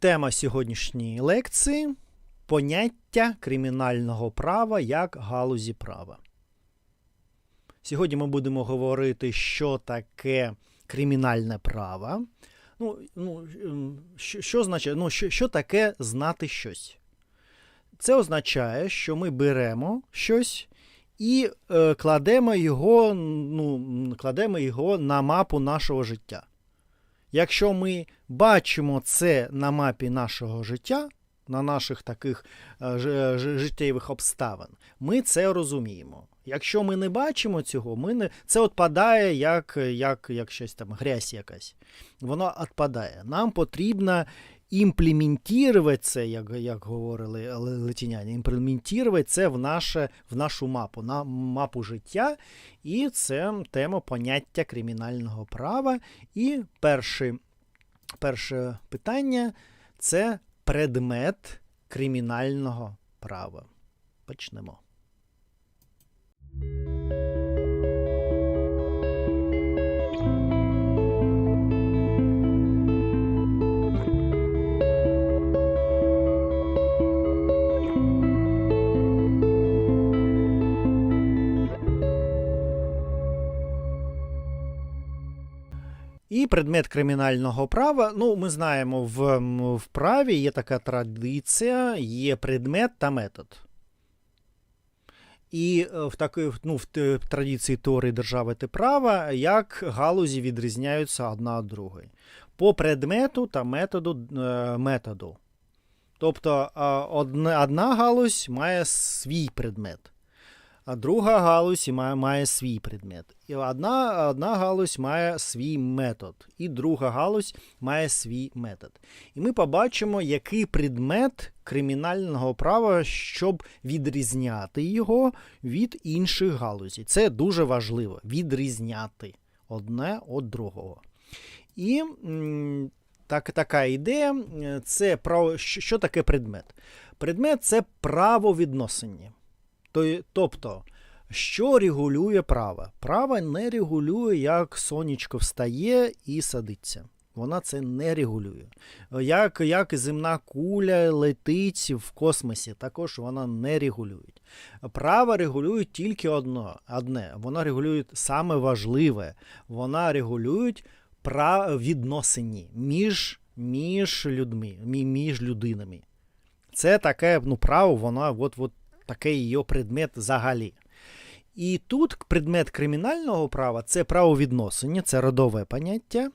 Тема сьогоднішньої лекції поняття кримінального права як галузі права. Сьогодні ми будемо говорити, що таке кримінальне право. Ну, ну, ем, що, що означає, ну, що, що таке знати щось? Це означає, що ми беремо щось і е, кладемо, його, ну, кладемо його на мапу нашого життя. Якщо ми бачимо це на мапі нашого життя, на наших таких е, ж- життєвих обставин, ми це розуміємо. Якщо ми не бачимо цього, ми не... це відпадає як, як, як щось там, грязь якась. Воно відпадає. Нам потрібно імплементувати це, як, як говорили л- латиняні, імплементувати це в, наше, в нашу мапу, на мапу життя. І це тема поняття кримінального права. І перше, перше питання це предмет кримінального права. Почнемо. І предмет кримінального права. Ну, ми знаємо, в, в праві є така традиція, є предмет та метод. І е, в такій ну, в традиції теорії держави та права, як галузі відрізняються одна від другої. По предмету та методу. е, методу. Тобто одна галузь має свій предмет. А друга галузь має, має свій предмет. І одна, одна галузь має свій метод, і друга галузь має свій метод. І ми побачимо, який предмет кримінального права, щоб відрізняти його від інших галузей. Це дуже важливо відрізняти одне від другого. І так, така ідея це право, що що таке предмет? Предмет це правовідносини. То- Тобто, що регулює право? Право не регулює, як сонечко встає і садиться. Вона це не регулює. Як, як земна куля летить в космосі, також вона не регулює. Право регулює тільки одно, одне. Вона регулює саме важливе. Вона регулює правовідносини між, між людьми, між людинами. Це таке ну, право, воно от, от таке її предмет взагалі. І тут предмет кримінального права це правовідносини, це родове поняття,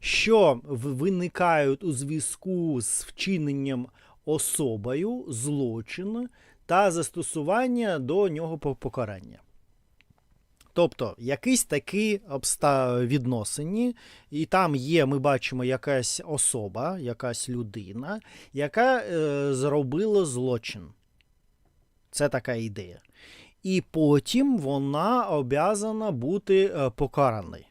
що виникають у зв'язку з вчиненням особою злочину та застосування до нього покарання. Тобто, якісь такі відносини, і там є, ми бачимо, якась особа, якась людина, яка е, зробила злочин. Це така ідея. І потім вона обязана бути е, покараною.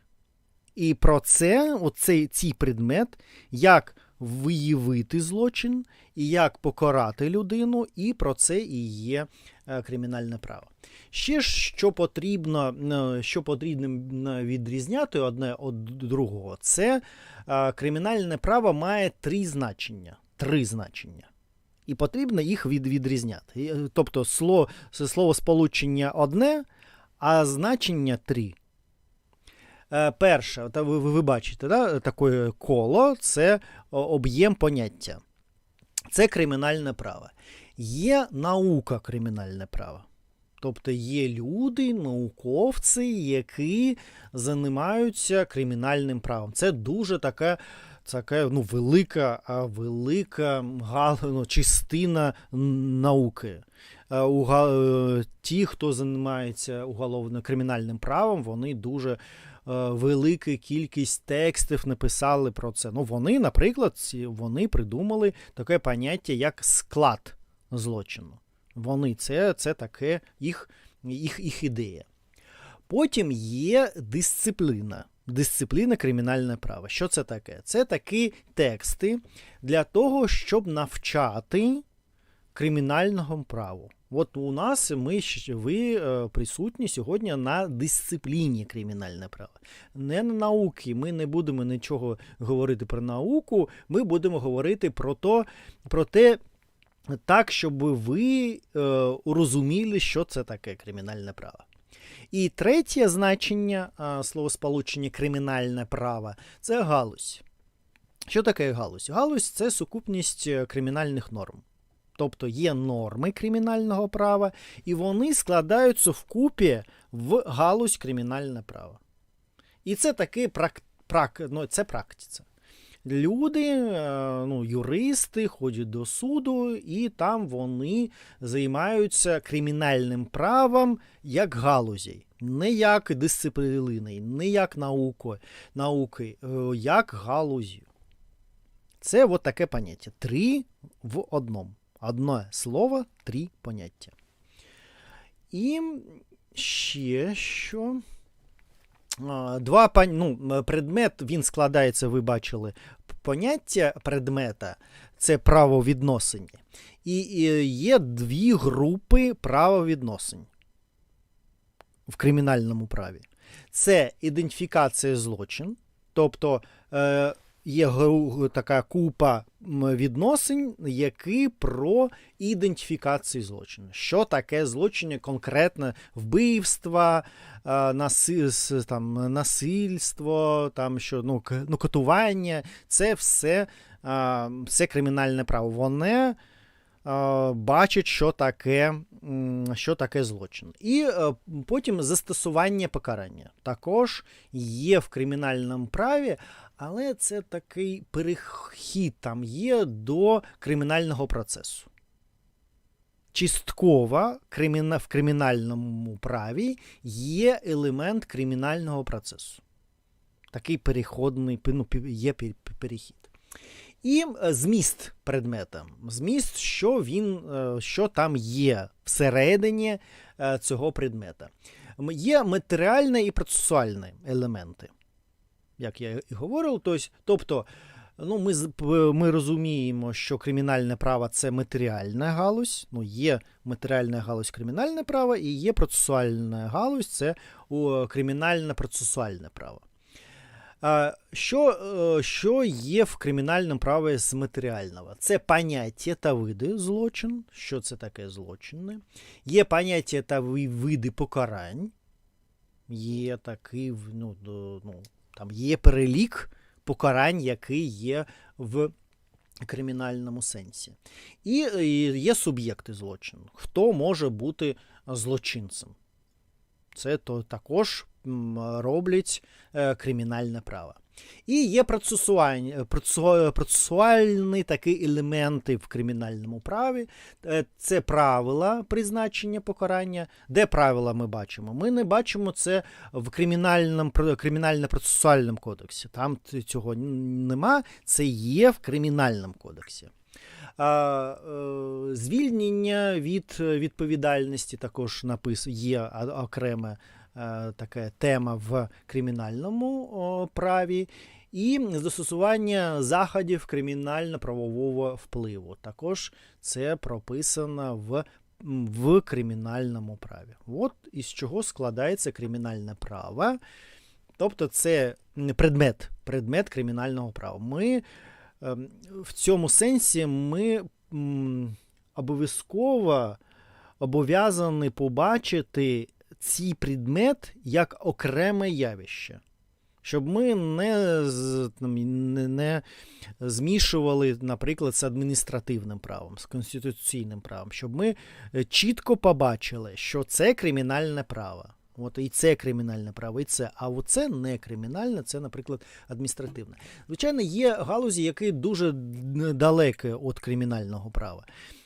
І про це, оцей цей предмет, як виявити злочин, і як покарати людину, і про це і є е, кримінальне право. Ще ж, що потрібно, е, що потрібно відрізняти одне від другого, це кримінальне право має три значення. Три значення. І потрібно їх від, відрізняти. Е, Тобто слово, слово сполучення одне, а значення три. Е, Перше, ви ви бачите, да, таке коло це об'єм поняття. Це кримінальне право. Є наука кримінальне право. Тобто є люди, науковці, які займаються кримінальним правом. Це дуже така, така ну, велика, велика ну, частина науки. Е, Ті, хто займається уголовно кримінальним правом, вони дуже е, велика кількість текстів написали про це. Ну, вони, наприклад, вони придумали таке поняття, як склад злочину. Вони це, це таке їх, їх, їх ідея. Потім є дисципліна. Дисципліна кримінальне право. Що це таке? Це такі тексти для того, щоб навчати кримінального праву. От у нас ми ви е, присутні сьогодні на дисципліні кримінальне право. Не на науки. Ми не будемо нічого говорити про науку. Ми будемо говорити про, то, про те, так, щоб ви е, розуміли, що це таке кримінальне право. І третє значення словосполучення кримінальне право це галузь. Що таке галузь? Галузь це сукупність е, кримінальних норм. Тобто є норми кримінального права, і вони складаються вкупі в галузь кримінальне право. І це таки прак, прак, ну, практиця. Люди, е, ну, юристи ходять до суду, і там вони займаються кримінальним правом як галузі, не як дисципліни, не як науко, науки, е, як галузі. Це от таке поняття. Три в одному. Одне слово, три поняття. І ще що. Два ну, предмет, він складається, ви бачили, поняття предмета це правовідносини. І, і є дві групи правовідносин в кримінальному праві. Це ідентифікація злочин, тобто е, є така купа відносин, які про ідентифікацію злочину. Що таке злочини конкретно вбивства, е, там, насильство, там, що, ну, ну, катування це все, е, все кримінальне право. Вони е, бачать, що таке, що таке злочин. І потім застосування покарання також є в кримінальному праві, але це такий перехід там є до кримінального процесу. Криміна- в кримінальному праві є елемент кримінального процесу. Такий переходний ну, є перехід. І е, зміст предмета. Зміст, що він, е, що там є всередині е, цього предмета. Є матеріальні і процесуальні елементи, як я і говорив. Тобто, ну, ми, ми розуміємо, що кримінальне право це матеріальна галузь. Ну, є матеріальна галузь кримінальне право, і є процесуальна галузь це о, кримінально-процесуальне право. Що, е, що є в кримінальному праві з матеріального? Це поняття та види злочин. Що це таке злочини? Є поняття та види покарань. Є такий, ну, ну, там є перелік покарань, який є в кримінальному сенсі. І е, є суб'єкти злочину. Хто може бути злочинцем? Це то також роблять е, кримінальне право. І є процесуальні, процесу- процесуальні такі елементи в кримінальному праві. Е, Це правила призначення покарання. Де правила ми бачимо? Ми не бачимо це в кримінально-процесуальному кодексі. Там цього нема, це є в кримінальному кодексі. Е, звільнення від відповідальності також напис є окреме е, така тема в кримінальному праві. І застосування заходів кримінально-правового впливу. Також це прописано в, в кримінальному праві. От із чого складається кримінальне право. Тобто це предмет, предмет кримінального права. Ми ем, в цьому сенсі ми обов'язково обов'язані побачити цей предмет як окреме явище. Щоб ми не, не, не змішували, наприклад, з адміністративним правом, з конституційним правом, щоб ми е, чітко побачили, що це кримінальне право. От і це кримінальне право, і це. А оце не кримінальне, це, наприклад, адміністративне. Звичайно, є галузі, які дуже далекі від кримінального права.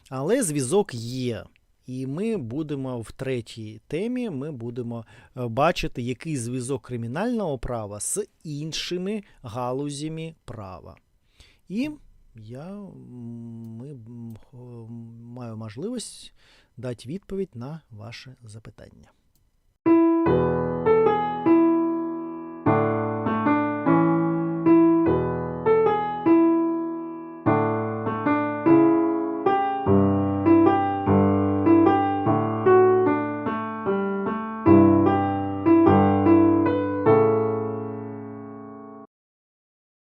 Але зв'язок є. І ми будемо в третій темі, ми будемо е, бачити, який зв'язок кримінального права з іншими галузями права. І я ми, маю можливість дати відповідь на ваше запитання.